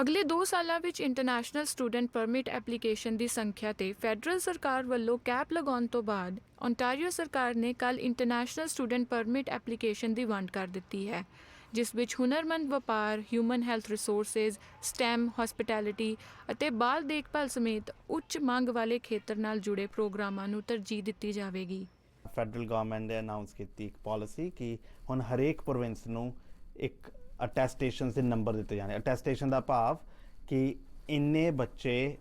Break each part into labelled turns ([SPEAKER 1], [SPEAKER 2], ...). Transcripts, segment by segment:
[SPEAKER 1] ਅਗਲੇ 2 ਸਾਲਾਂ ਵਿੱਚ ਇੰਟਰਨੈਸ਼ਨਲ ਸਟੂਡੈਂਟ ਪਰਮਿਟ ਐਪਲੀਕੇਸ਼ਨ ਦੀ ਸੰਖਿਆ ਤੇ ਫੈਡਰਲ ਸਰਕਾਰ ਵੱਲੋਂ ਕੈਪ ਲਗਾਉਣ ਤੋਂ ਬਾਅਦ ਓਨਟਾਰੀਓ ਸਰਕਾਰ ਨੇ ਕੱਲ ਇੰਟਰਨੈਸ਼ਨਲ ਸਟੂਡੈਂਟ ਪਰਮਿਟ ਐਪਲੀਕੇਸ਼ਨ ਦੀ ਵੰਡ ਕਰ ਦਿੱਤੀ ਹੈ, ਜਿਸ ਵਿੱਚ ਹੁਨਰਮੰਦ ਵਪਾਰ human health resources STEM hospitality ਅਤੇ ਬਾਲ ਦੇਖਭਾਲ ਸਮੇਤ ਉੱਚ ਮੰਗ ਵਾਲੇ ਖੇਤਰ ਨਾਲ ਜੁੜੇ ਪ੍ਰੋਗਰਾਮਾਂ ਨੂੰ ਤਰਜੀਹ ਦਿੱਤੀ ਜਾਵੇਗੀ।
[SPEAKER 2] ਫੈਡਰਲ ਗਵਰਨਮੈਂਟ ਨੇ ਅਨਾਉਂਸ ਕੀਤੀ ਇੱਕ ਪਾਲਿਸੀ ਕਿ ਹੁਣ ਹਰੇਕ ਪ੍ਰੋਵਿੰਸ ਨੂੰ ਇੱਕ ਅਟੈਸਟੇਸ਼ਨ ਦੇ ਨੰਬਰ ਦਿੱਤੇ ਜਾਣੇ। ਅਟੈਸਟੇਸ਼ਨ ਦਾ ਭਾਵ ਕਿ ਇੰਨੇ ਬੱਚੇ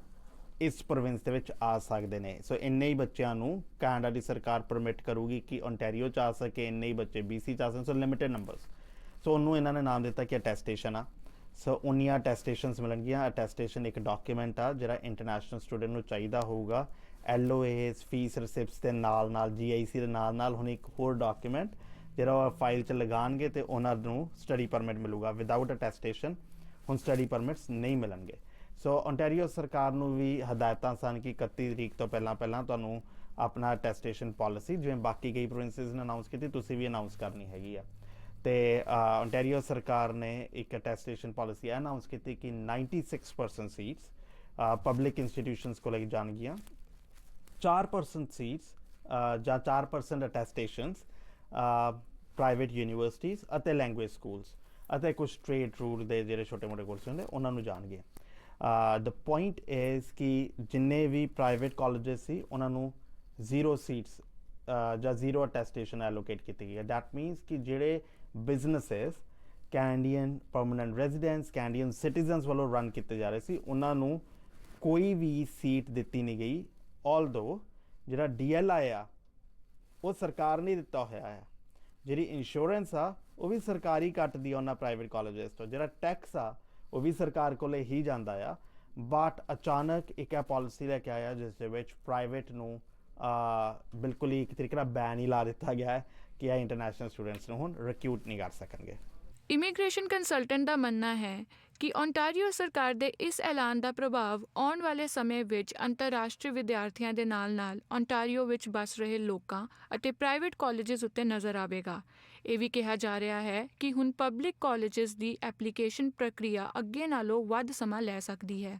[SPEAKER 2] ਇਸ ਪ੍ਰੋਵਿੰਸ ਦੇ ਵਿੱਚ ਆ ਸਕਦੇ ਨੇ। ਸੋ ਇੰਨੇ ਹੀ ਬੱਚਿਆਂ ਨੂੰ ਕੈਨੇਡਾ ਦੀ ਸਰਕਾਰ ਪਰਮਿਟ ਕਰੂਗੀ ਕਿ ਓਨਟਾਰੀਓ ਚ ਆ ਸਕੇ, ਇੰਨੇ ਹੀ ਬੱਚੇ BC ਚ ਆ ਸਕਣ। ਸੋ ਲਿਮਿਟਡ ਨੰਬਰਸ ਸੋ ਉਹਨੂੰ ਇਹਨਾਂ ਨੇ ਨਾਮ ਦਿੱਤਾ ਕਿ ਅਟੈਸਟੇਸ਼ਨ ਆ। ਸੋ ਉਨੀਆਂ ਅਟੈਸਟੇਸ਼ਨਸ ਮਿਲਣਗੀਆਂ। ਅਟੈਸਟੇਸ਼ਨ ਇੱਕ ਡਾਕੂਮੈਂਟ ਆ, ਜਿਹੜਾ ਇੰਟਰਨੈਸ਼ਨਲ ਸਟੂਡੈਂਟ ਨੂੰ ਚਾਹੀਦਾ ਹੋਊਗਾ। LOAs ਫੀਸ ਰਿਸਿਪਟਸ ਦੇ ਨਾਲ ਨਾਲ GIC ਦੇ ਨਾਲ ਨਾਲ ਹੁਣ ਇੱਕ ਹੋਰ ਡਾਕੂਮੈਂਟ ਜਿਹੜਾ ਉਹ ਫਾਈਲ 'ਚ ਲਗਾਣਗੇ ਤੇ ਉਹਨਾਂ ਨੂੰ ਸਟੱਡੀ ਪਰਮਿਟ ਮਿਲੂਗਾ। ਵਿਦਆਊਟ ਅਟੈਸਟੇਸ਼ਨ ਹੁਣ ਸਟੱਡੀ ਪਰਮਿਟਸ ਨਹੀਂ ਮਿਲਣਗੇ। ਸੋ ਓਨਟਾਰੀਓ ਸਰਕਾਰ ਨੂੰ ਵੀ ਹਦਾਇਤਾਂ ਸਨ ਕਿ 31 ਤਰੀਕ ਤੋਂ ਪਹਿਲਾਂ ਪਹਿਲਾਂ ਤੁਹਾਨੂੰ ਆਪਣਾ ਅਟੈਸਟੇਸ਼ਨ ਪਾਲਿਸੀ ਜਿਵੇਂ ਬਾਕੀ ਕਈ ਪ੍ਰੋਵਿੰਸਸ ਨੇ ਅਨਾਉਂਸ ਕੀਤੀ, ਤੁਸੀਂ ਵੀ ਅਨਾਉਂਸ ਕਰਨੀ ਹੈਗੀ ਆ। ਤੇ ਓਨਟਾਰੀਓ ਸਰਕਾਰ ਨੇ ਇੱਕ ਅਟੈਸਟੇਸ਼ਨ ਪਾਲਿਸੀ ਅਨਾਉਂਸ ਕੀਤੀ ਕਿ 96% ਸੀਟਸ ਪਬਲਿਕ ਇੰਸਟੀਟਿਊਸ਼ਨਸ ਕੋਲ ਜਾਣਗੀਆਂ। 4% ਸੀਟਸ ਜਾਂ 4% ਅਟੈਸਟੇਸ਼ਨਸ ਪ੍ਰਾਈਵੇਟ ਯੂਨੀਵਰਸਿਟੀਜ਼ ਅਤੇ ਲੈਂਗੁਏਜ ਸਕੂਲਸ ਅਤੇ ਕੁਝ ਟ੍ਰੇਡ ਰੂਟ ਦੇ ਜਿਹੜੇ ਛੋਟੇ-ਮੋਟੇ ਕੋਰਸ ਹੁੰਦੇ, ਉਹਨਾਂ ਨੂੰ ਜਾਣਗੇ। ਦ ਪੁਆਇੰਟ ਇਜ਼ ਕਿ ਜਿੰਨੇ ਵੀ ਪ੍ਰਾਈਵੇਟ ਕਾਲਜਸ ਸੀ, ਉਹਨਾਂ ਨੂੰ ਜ਼ੀਰੋ ਸੀਟਸ ਜਾਂ ਜ਼ੀਰੋ ਅਟੈਸਟੇਸ਼ਨ ਐਲੋਕੇਟ ਕੀਤੀ ਗਈ ਹੈ। ਦੈਟ ਮੀਨਸ ਕਿ ਜਿਹੜੇ businesses Canadian permanent residents Canadian citizens ਵੱਲੋਂ ਰਨ ਕੀਤੇ ਜਾ ਰਹੇ ਸੀ, ਉਹਨਾਂ ਨੂੰ ਕੋਈ ਵੀ ਸੀਟ ਦਿੱਤੀ ਨਹੀਂ ਗਈ ਆਲਦੋ ਜਿਹੜਾ ਡੀਐਲਆਈ ਆ ਉਹ ਸਰਕਾਰ ਨੇ ਦਿੱਤਾ ਹੋਇਆ ਹੈ। ਜਿਹੜੀ ਇੰਸ਼ੋਰੈਂਸ ਆ, ਉਹ ਵੀ ਸਰਕਾਰੀ ਕੱਟਦੀ ਆ ਉਹਨਾਂ ਪ੍ਰਾਈਵੇਟ ਕਾਲਜਸ ਤੋਂ। ਜਿਹੜਾ ਟੈਕਸ ਆ, ਉਹ ਵੀ ਸਰਕਾਰ ਕੋਲੇ ਹੀ ਜਾਂਦਾ ਆ। ਬਟ ਅਚਾਨਕ ਇੱਕ ਇਹ ਪਾਲਿਸੀ ਲੈ ਕੇ ਆਇਆ, ਜਿਸ ਦੇ ਵਿੱਚ ਪ੍ਰਾਈਵੇਟ ਨੂੰ ਆ ਬਿਲਕੁਲ ਹੀ ਇੱਕ ਤਰੀਕੇ ਨਾਲ ਬੈਨ ਹੀ ਲਾ ਦਿੱਤਾ ਗਿਆ ਹੈ ਕਿ ਇਹ ਇੰਟਰਨੈਸ਼ਨਲ ਸਟੂਡੈਂਟਸ ਨੂੰ ਹੁਣ ਰਿਕਿਊਟ ਨਹੀਂ ਕਰ ਸਕਣਗੇ।
[SPEAKER 1] ਇਮੀਗ੍ਰੇਸ਼ਨ ਕੰਸਲਟੈਂਟ ਦਾ ਮੰਨਣਾ ਹੈ ਕਿ ਓਨਟਾਰੀਓ ਸਰਕਾਰ ਦੇ ਇਸ ਐਲਾਨ ਦਾ ਪ੍ਰਭਾਵ ਆਉਣ ਵਾਲੇ ਸਮੇਂ ਵਿੱਚ ਅੰਤਰਰਾਸ਼ਟਰੀ ਵਿਦਿਆਰਥੀਆਂ ਦੇ ਨਾਲ-ਨਾਲ ਓਨਟਾਰੀਓ ਵਿੱਚ ਵੱਸ ਰਹੇ ਲੋਕਾਂ ਅਤੇ ਪ੍ਰਾਈਵੇਟ ਕਾਲਜਸ ਉੱਤੇ ਨਜ਼ਰ ਆਵੇਗਾ। ਇਹ ਵੀ ਕਿਹਾ ਜਾ ਰਿਹਾ ਹੈ ਕਿ ਹੁਣ ਪਬਲਿਕ ਕਾਲਜਸ ਦੀ ਐਪਲੀਕੇਸ਼ਨ ਪ੍ਰਕਿਰਿਆ ਅੱਗੇ ਨਾਲੋਂ ਵੱਧ ਸਮਾਂ ਲੈ ਸਕਦੀ ਹੈ।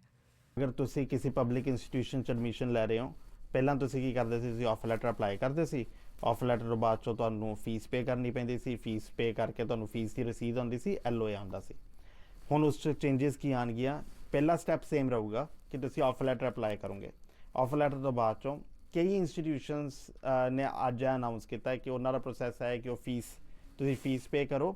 [SPEAKER 2] ਅਗਰ ਤੁਸੀਂ ਕਿਸੇ ਪਬਲਿਕ ਇੰਸਟੀਟਿਊਸ਼ਨ ਚ ਐਡਮਿਸ਼ਨ ਲੈ ਰਹੇ ਹੋ, ਪਹਿਲਾਂ ਤੁਸੀਂ ਕੀ ਕਰਦੇ ਸੀ? ਤੁਸੀਂ ਆਫਰ ਲੈਟਰ ਅਪਲਾਈ ਕਰਦੇ ਸੀ? ਆਫਰ ਲੈਟਰ ਤੋਂ ਬਾਅਦ ਚੋਂ ਤੁਹਾਨੂੰ ਫੀਸ ਪੇ ਕਰਨੀ ਪੈਂਦੀ ਸੀ। ਫੀਸ ਪੇ ਕਰਕੇ ਤੁਹਾਨੂੰ ਫੀਸ ਦੀ ਰਸੀਦ ਆਉਂਦੀ ਸੀ ਐਲਓਏ ਆਉਂਦਾ ਸੀ। ਹੁਣ ਉਸ ਚ ਚੇਂਜਸ ਕੀ ਆਣਗੀਆਂ ਪਹਿਲਾ ਸਟੈਪ ਸੇਮ ਰਹੂਗਾ ਕਿ ਤੁਸੀਂ ਆਫਰ ਲੈਟਰ ਅਪਲਾਈ ਕਰੋਗੇ। ਆਫਰ ਲੈਟਰ ਤੋਂ ਬਾਅਦ ਚੋਂ ਕਈ ਇੰਸਟੀਟਿਊਸ਼ਨਸ ਨੇ ਅੱਜ ਅਨਾਉਂਸ ਕੀਤਾ ਹੈ ਕਿ ਉਹਨਾਂ ਦਾ ਪ੍ਰੋਸੈਸ ਹੈ ਕਿ ਉਹ ਫੀਸ ਤੁਸੀਂ ਫੀਸ ਪੇ ਕਰੋ।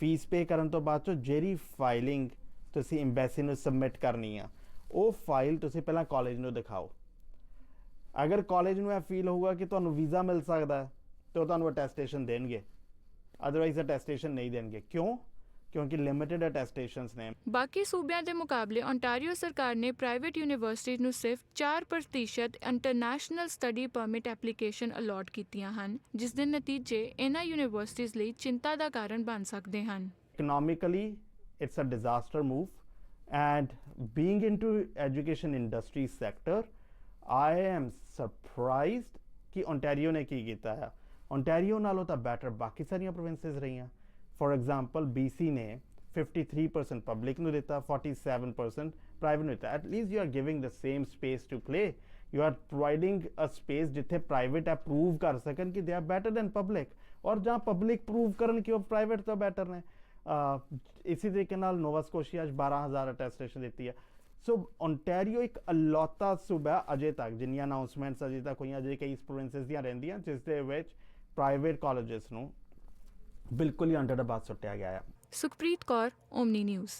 [SPEAKER 2] ਫੀਸ ਪੇ ਕਰਨ ਤੋਂ ਬਾਅਦ ਚੋਂ ਜਿਹੜੀ ਫਾਈਲਿੰਗ ਤੁਸੀਂ ਐਮਬੈਸੀ ਨੂੰ ਸਬਮਿਟ ਕਰਨੀ ਆ, ਉਹ ਫਾਈਲ ਤੁਸੀਂ ਪਹਿਲਾਂ ਕਾਲਜ ਨੂੰ ਦਿਖਾਓ। ਅਗਰ ਕਾਲਜ ਨੂੰ ਇਹ ਫੀਲ ਹੋਊਗਾ ਕਿ ਤੁਹਾਨੂੰ ਵੀਜ਼ਾ ਮਿਲ ਸਕਦਾ ਹੈ, ਤੇ ਉਹ ਤੁਹਾਨੂੰ ਅਟੈਸਟੇਸ਼ਨ ਦੇਣਗੇ। ਅਦਰਵਾਈਜ਼ ਅਟੈਸਟੇਸ਼ਨ ਨਹੀਂ ਦੇਣਗੇ। ਕਿਉਂ? ਕਿਉਂਕਿ ਲਿਮਿਟਿਡ ਅਟੈਸਟੇਸ਼ਨਸ ਨੇ।
[SPEAKER 1] ਬਾਕੀ ਸੂਬਿਆਂ ਦੇ ਮੁਕਾਬਲੇ ਓਨਟਾਰੀਓ ਸਰਕਾਰ ਨੇ ਪ੍ਰਾਈਵੇਟ ਯੂਨੀਵਰਸਿਟੀਜ਼ ਨੂੰ ਸਿਰਫ 4% international study permit application allot ਕੀਤੀਆਂ ਹਨ ਜਿਸ ਦੇ ਨਤੀਜੇ ਇਹਨਾਂ ਯੂਨੀਵਰਸਿਟੀਜ਼ ਲਈ ਚਿੰਤਾ ਦਾ ਕਾਰਨ ਬਣ ਸਕਦੇ ਹਨ।
[SPEAKER 2] Economically it's a disaster move and being into education industry sector i am surprised ਕਿ ontario ਨੇ ਕੀ ਕੀਤਾ ਹੈ ontario ਨਾਲੋਂ ਤਾਂ ਬੈਟਰ ਬਾਕੀ ਸਾਰੀਆਂ ਪ੍ਰੋਵਿੰਸਸ ਰਹੀਆਂ। ਫੋਰ ਐਗਜ਼ਾਮਪਲ bc ਨੇ 53% ਪਬਲਿਕ ਨੂੰ ਦਿੱਤਾ 47% ਪ੍ਰਾਈਵੇਟ ਨੂੰ ਦਿੱਤਾ। At least you are giving the same space to play you are providing a space ਜਿੱਥੇ ਪ੍ਰਾਈਵੇਟ ਆ ਕਰ ਸਕਣ ਕਿ they are better than public ਔਰ ਜਾਂ ਪਬਲਿਕ ਪ੍ਰੂਵ ਕਰਨ ਕਿ ਉਹ ਪ੍ਰਾਈਵੇਟ ਤੋਂ ਬੈਟਰ ਨੇ। ਅਹ, ਇਸੇ ਤਰੀਕੇ ਨਾਲ ਨੋਵਾ ਸਕੋਸ਼ੀਆ 'ਚ 12000 ਅਟੈਸਟੇਸ਼ਨ ਦਿੱਤੀ ਹੈ ਸੋ ਓਨਟਾਰੀਓ ਇੱਕ ਅਲੌਤਾ ਸੂਬਾ ਅਜੇ ਤੱਕ। ਜਿੰਨੀਆਂ ਅਨਾਉਂਸਮੈਂਟਸ ਅਜੇ ਤੱਕ ਹੋਈਆਂ, ਅਜੇ ਕਈ ਪ੍ਰੋਵਿੰਸਸ ਦੀਆਂ ਰਹਿੰਦੀਆਂ, ਜਿਸ ਦੇ ਵਿੱਚ ਪ੍ਰਾਈਵੇਟ ਕਾਲਜਸ ਨੂੰ ਬਿਲਕੁਲ ਹੀ ਅੰਡਰ ਦਾ ਬਾਤ ਸੁੱਟਿਆ ਗਿਆ ਹੈ
[SPEAKER 1] ਸੁਖਪ੍ਰੀਤ ਕੌਰ ਓਮਨੀ ਨਿਊਜ਼